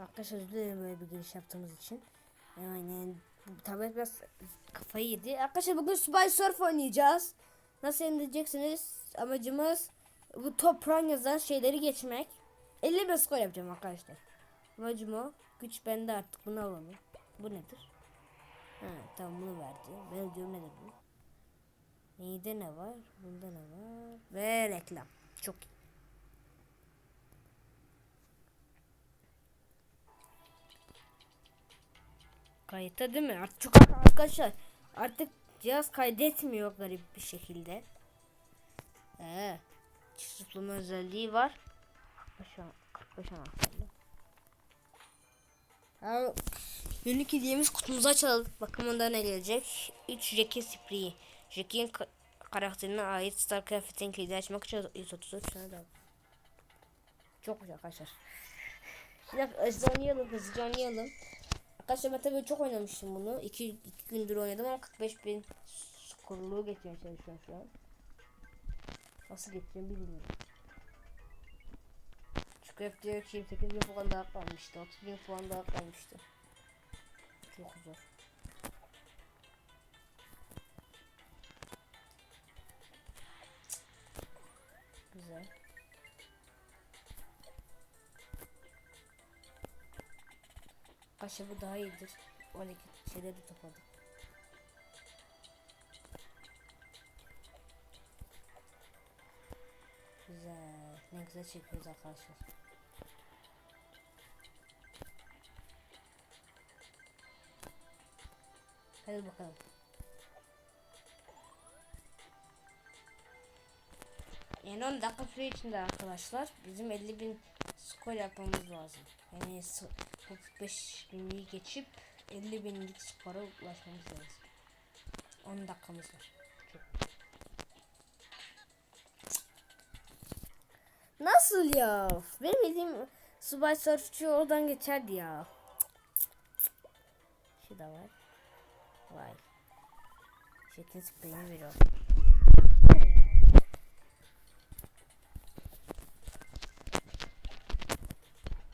Arkadaşlar özür dilerim böyle bir giriş yaptığımız için. Yani tablet biraz kafayı yedi. Arkadaşlar bugün Spy Surf oynayacağız. Nasıl indireceksiniz? Amacımız bu top run yazan şeyleri geçmek. 50 bin skor yapacağım arkadaşlar. Amacım o. Güç bende artık bunu alalım. Bu nedir? Ha tamam bunu verdi. Ben diyorum nedir bu? Neyde ne var? Bunda ne var? Ve reklam. Çok iyi. Kayıtta değil mi? Artık çok arkadaşlar artık cihaz kaydetmiyor garip bir şekilde. Ee, zıplama özelliği var. 45 an- 45 anahtarlı. Ha, Günlük hediyemiz kutumuzu açalım. Bakın onda ne gelecek? 3 Jackie spreyi. Jackie'in ka- karakterine ait star kıyafetin kilidi açmak için 133 tane daha. Çok güzel arkadaşlar. Bir dakika hızlı oynayalım hızlıca oynayalım. Arkadaşlar ben tabii çok oynamıştım bunu. 2 iki, iki gündür oynadım ama 45 bin skorluğu getirmeye çalışıyorum şu an. Nasıl getireceğim bilmiyorum. Çünkü hep diyor ki 8 bin puan daha kalmıştı. 30 bin puan daha kalmıştı. Çok zor. Güzel. Kaşa bu daha iyidir. 12 şeyleri de topladık. Güzel. Ne güzel çekiyoruz arkadaşlar. Hadi bakalım. Yani 10 dakika süre içinde arkadaşlar bizim 50 bin skor yapmamız lazım. Yani s- 45 binliği geçip 50 binlik skora ulaşmamız lazım. 10 dakikamız var. Çok. Nasıl ya? Benim bildiğim Subay Surfçu oradan geçerdi ya. Şu da var. Vay. Jet'in spreyini veriyor.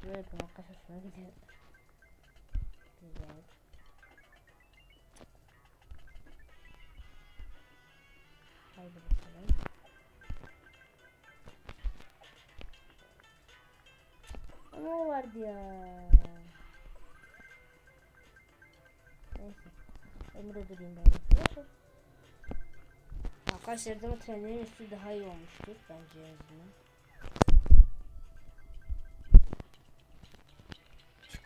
Böyle yapayım arkadaşlar şuna gidelim. Güzel. Haydi bakalım. Ama vardı ya. Neyse. Burada durayım ben. Arkadaşlar da trenlerin üstü daha iyi olmuştur bence en.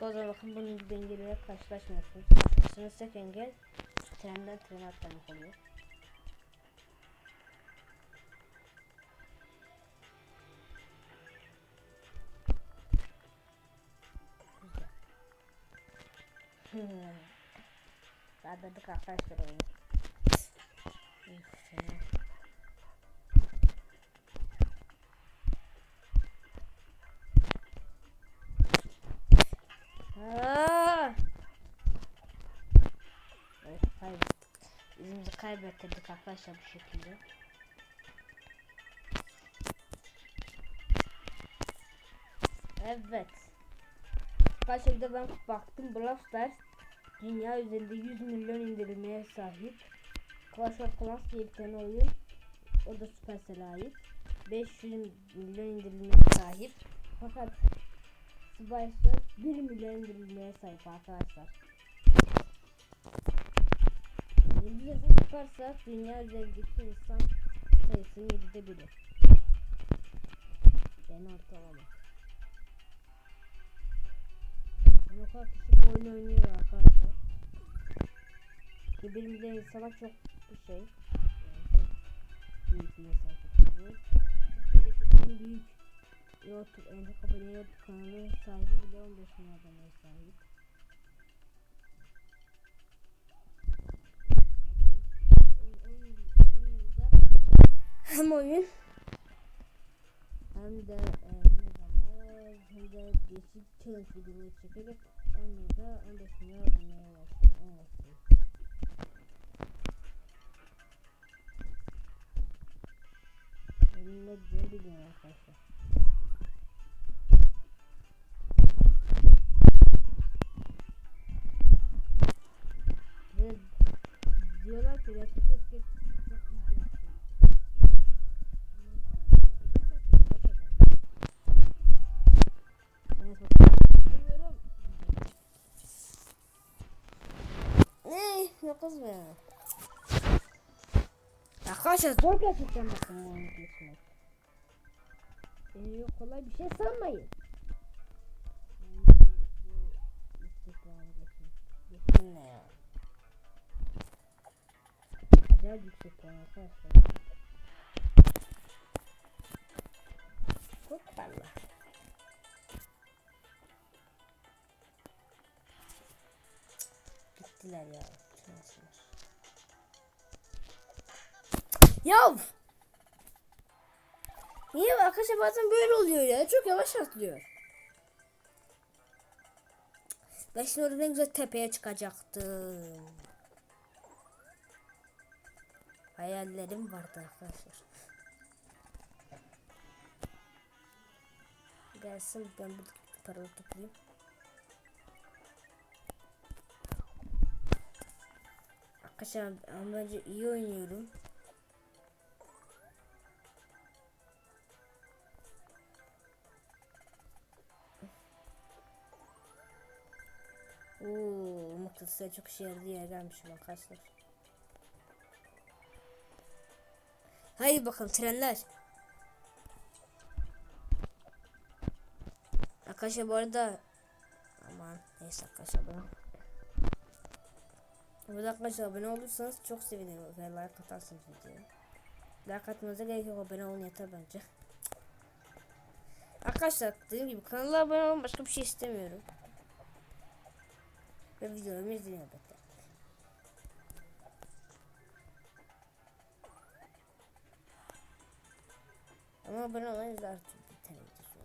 O zaman bakın bunun gibi engellerle karşılaşmıyorsunuz. Karşılaşırsak engel trenden trene atlamak oluyor. Güzel. Sağladık arkadaşlar oyunu. Üf, Kaybettirdik arkadaşlar bu şekilde. Evet. Arkadaşlar bir de ben baktım Brawl dünya üzerinde 100 milyon indirilmeye sahip. Clash of Clans diye bir tane oyun. O da Supercell'e ait. 500 milyon indirilmeye sahip. Fakat Spicer 1 milyon indirilmeye sahip arkadaşlar. Yazı tutarsa dünya üzerindeki insan sayısının 7'de biri. Ben ortalama. Ben o kadar bu oyunu oynuyor arkadaşlar. Ki 1 milyon insana çok bir şey. Yani çok büyük bir insan. Türkiye'deki en büyük YouTube en çok abone YouTube kanalı sahibi bile 15 milyon aboneye sahip. Değişik challenge videoları çekerek 10 yılda 15 milyon aboneye ulaştı. ulaştı. Benim ne diyeceğimi bilmiyorum arkadaşlar. Kızmayın. Arkadaşlar zor gerçekten bakın bu oyunu geçmek. Ee, kolay bir şey sanmayın. Geçtim ne ya? Acayip yüksek puan arkadaşlar. Çok parla. Gittiler ya. Ya! Niye arkadaşlar bazen böyle oluyor ya? Çok yavaş atlıyor. Ben şimdi orada en güzel tepeye çıkacaktım. Hayallerim vardı arkadaşlar. Gelsin ben bu paraları toplayayım. Arkadaşlar bence iyi oynuyorum. Mutlusuya çok işe yaradı yer gelmişim arkadaşlar. Haydi bakalım trenler. Arkadaşlar bu arada aman neyse arkadaşlar bana. Bu arada arkadaşlar abone olursanız çok sevinirim ve like atarsınız videoya. Like atmanıza gerek yok abone olun yeter bence. Arkadaşlar dediğim gibi kanala abone olun başka bir şey istemiyorum. Ve videolarımı izleyin elbette. Ama abone olmayı bir tane videosu.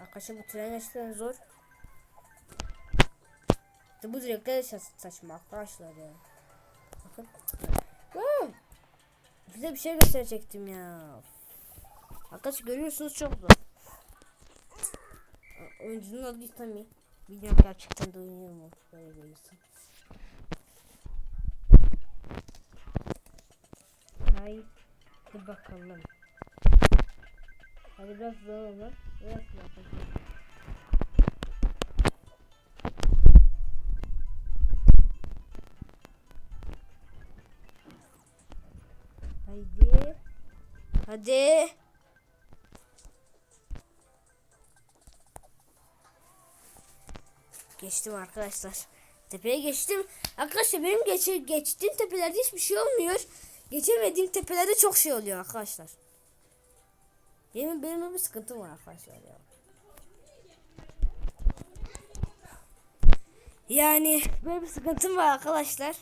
Arkadaşlar bu tren gerçekten zor. İşte bu direkler sa saçma arkadaşlar ya. Bakın. Size bir şey gösterecektim ya. Arkadaşlar görüyorsunuz çok zor. Oyuncunun adı İslami. Bilmiyorum gerçekten de oynuyor mu? Böyle değilsin. Haydi bakalım. Hadi biraz zor olur. Biraz zor olur. Haydi. Hadi. Geçtim arkadaşlar. Tepeye geçtim. Arkadaşlar benim geçe, geçtiğim tepelerde hiçbir şey olmuyor. Geçemediğim tepelerde çok şey oluyor arkadaşlar. Benim benim bir sıkıntım var arkadaşlar ya. Yani böyle bir sıkıntım var arkadaşlar.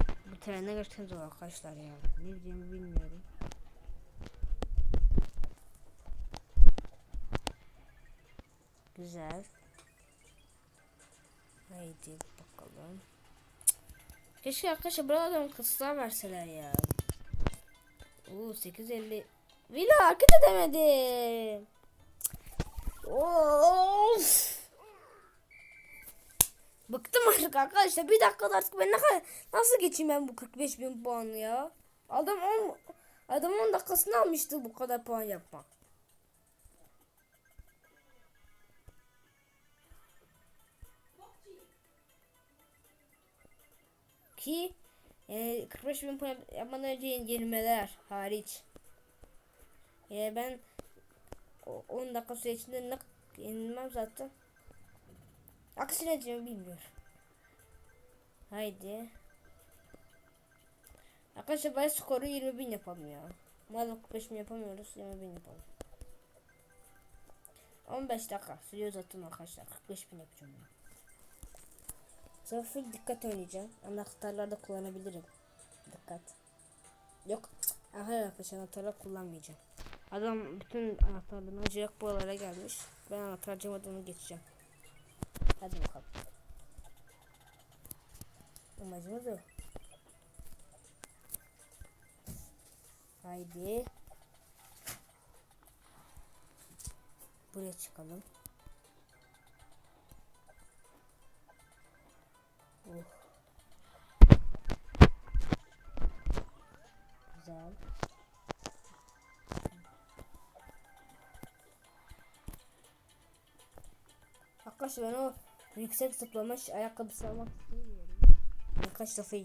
Bu trene zor arkadaşlar ya. Ne diyeceğimi bilmiyorum. Güzel. Haydi bakalım. Keşke arkadaşlar buradan kısıtlar verseler ya. Oo 850. Villa hareket edemedim. Of. Bıktım artık arkadaşlar. Bir dakikada artık ben ne nasıl geçeyim ben bu 45 bin puanı ya? Adam 10 adam 10 dakikasını almıştı bu kadar puan yapmak. Ki e, 45 bin puan yapmadan önce yenilmeler hariç. E, ben o- 10 dakika süre içinde ne yenilmem zaten. Aksine diyeceğimi bilmiyorum. Haydi. Arkadaşlar ben skoru 20 bin yapalım ya. Madem 45 bin yapamıyoruz 20 bin yapalım. 15 dakika sürüyor zaten arkadaşlar 45 bin yapacağım ben. Sonra full dikkat oynayacağım. Anahtarları da kullanabilirim. Dikkat. Yok. Hayır arkadaşlar anahtarlar kullanmayacağım. Adam bütün anahtarlarını acayip buralara gelmiş. Ben anahtar harcamadan onu geçeceğim. Hadi bakalım. Amacımız o. Haydi. Buraya çıkalım. Arkadaşlar ben o yüksek zıplamış ayakkabısı almak istemiyorum. Birkaç defa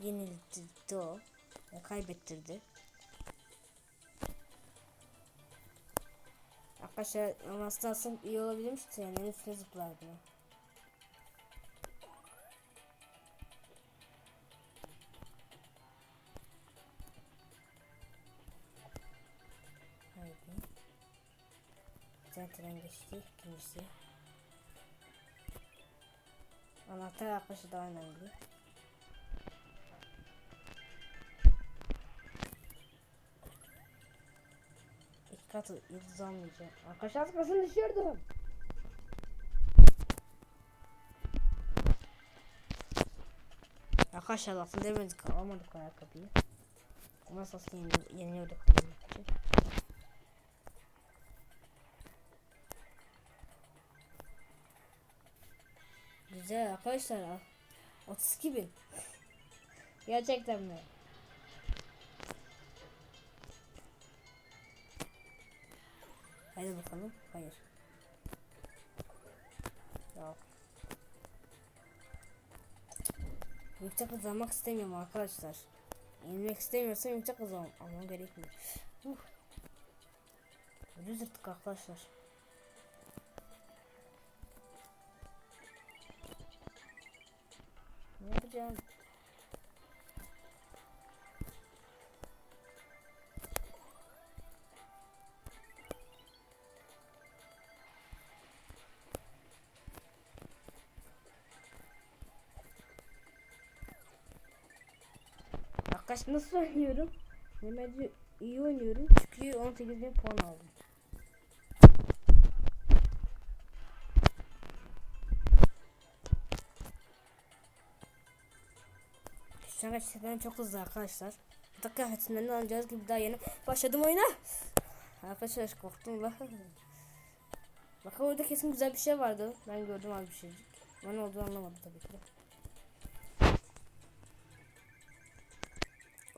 yenildi o. Ya, kaybettirdi. Arkadaşlar alsam iyi olabilirmiş de yani üstüne zıplardı. Tane tren geçti. İkincisi. Anahtar arkadaşı daha önemli. İki katı yıldız almayacağım. Arkadaşlar az kalsın düşüyordum. Arkadaşlar lafını demedik alamadık ayakkabıyı. Ama aslında yeni, Güzel arkadaşlar. 32 bin. Gerçekten mi? Hadi bakalım. Hayır. Yok. Yüksek hızlanmak istemiyorum arkadaşlar. Yenilmek istemiyorsam yüksek hızlan ama gerekmiyor. Uh. Ucuz yırttık arkadaşlar. Yapacağım? Arkadaş nasıl oynuyorum? Bence iyi oynuyorum çünkü 18 bin puan aldım. Şu gerçekten çok hızlı arkadaşlar. Bu dakika hepsinden alacağız gibi daha yeni başladım oyuna. Arkadaşlar korktum lan. Bakın orada kesin güzel bir şey vardı. Ben gördüm az bir şeycik. Ama ne olduğunu anlamadım tabii ki.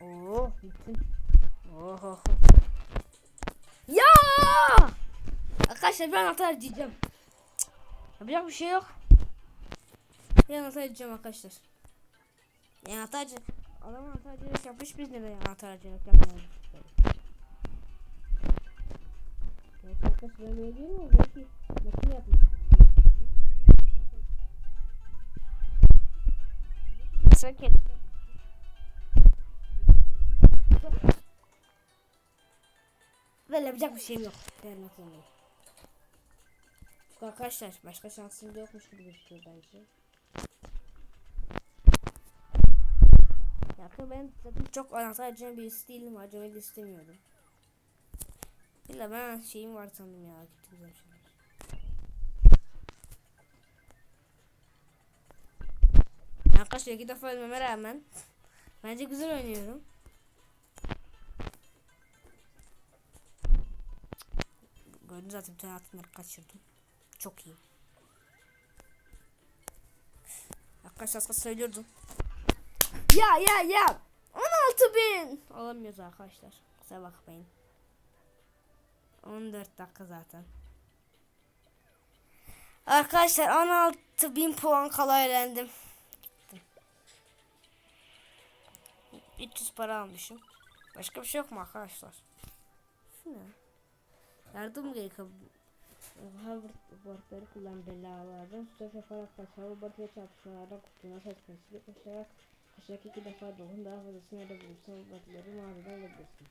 Oo, bütün. Oho. Ya! Arkadaşlar ben anahtar diyeceğim. Yapacak bir şey yok. Ben anahtar diyeceğim arkadaşlar. Yani anahtarcı. Adam anahtarcılık yapmış biz neden anahtarcılık yapmıyoruz? Evet arkadaşlar böyle değil mi? Belki makine yapmış. Sakın. Böyle yapacak bir şeyim yok. Vermek zorundayım. Arkadaşlar başka şansım yokmuş gibi gözüküyor bence. Ya ben zaten çok anahtarcı birisi değilim. Acemi de istemiyordum. İlla ben şeyim var sandım ya. Gitti güzel şeyler. Arkadaşlar iki defa ölmeme rağmen bence güzel oynuyorum. Gördünüz zaten bütün altınları kaçırdım. Çok iyi. Arkadaşlar az söylüyordum. Ya ya ya. 16 bin. Alamıyoruz arkadaşlar. Kusura bakmayın. 14 dakika zaten. Arkadaşlar 16 bin puan kala eğlendim. 300 para almışım. Başka bir şey yok mu arkadaşlar? Şu ne? Yardım gerekiyor. Harvard boardları kullan belalardan stres yaparak kaçar, batıya çarpışmalardan kurtulma söz konusu. Koşarak koşarak iki defa dolun daha fazlasını yerde bulursan batıları mağazadan alabilirsin.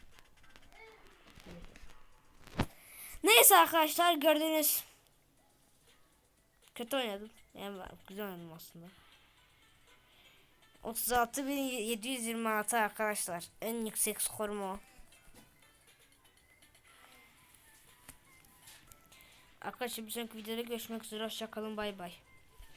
Neyse arkadaşlar gördüğünüz kötü oynadım. Yani güzel oynadım aslında. 36.726 arkadaşlar. En yüksek skorum o. Arkadaşlar bir sonraki videoda görüşmek üzere. Hoşçakalın. Bay bay.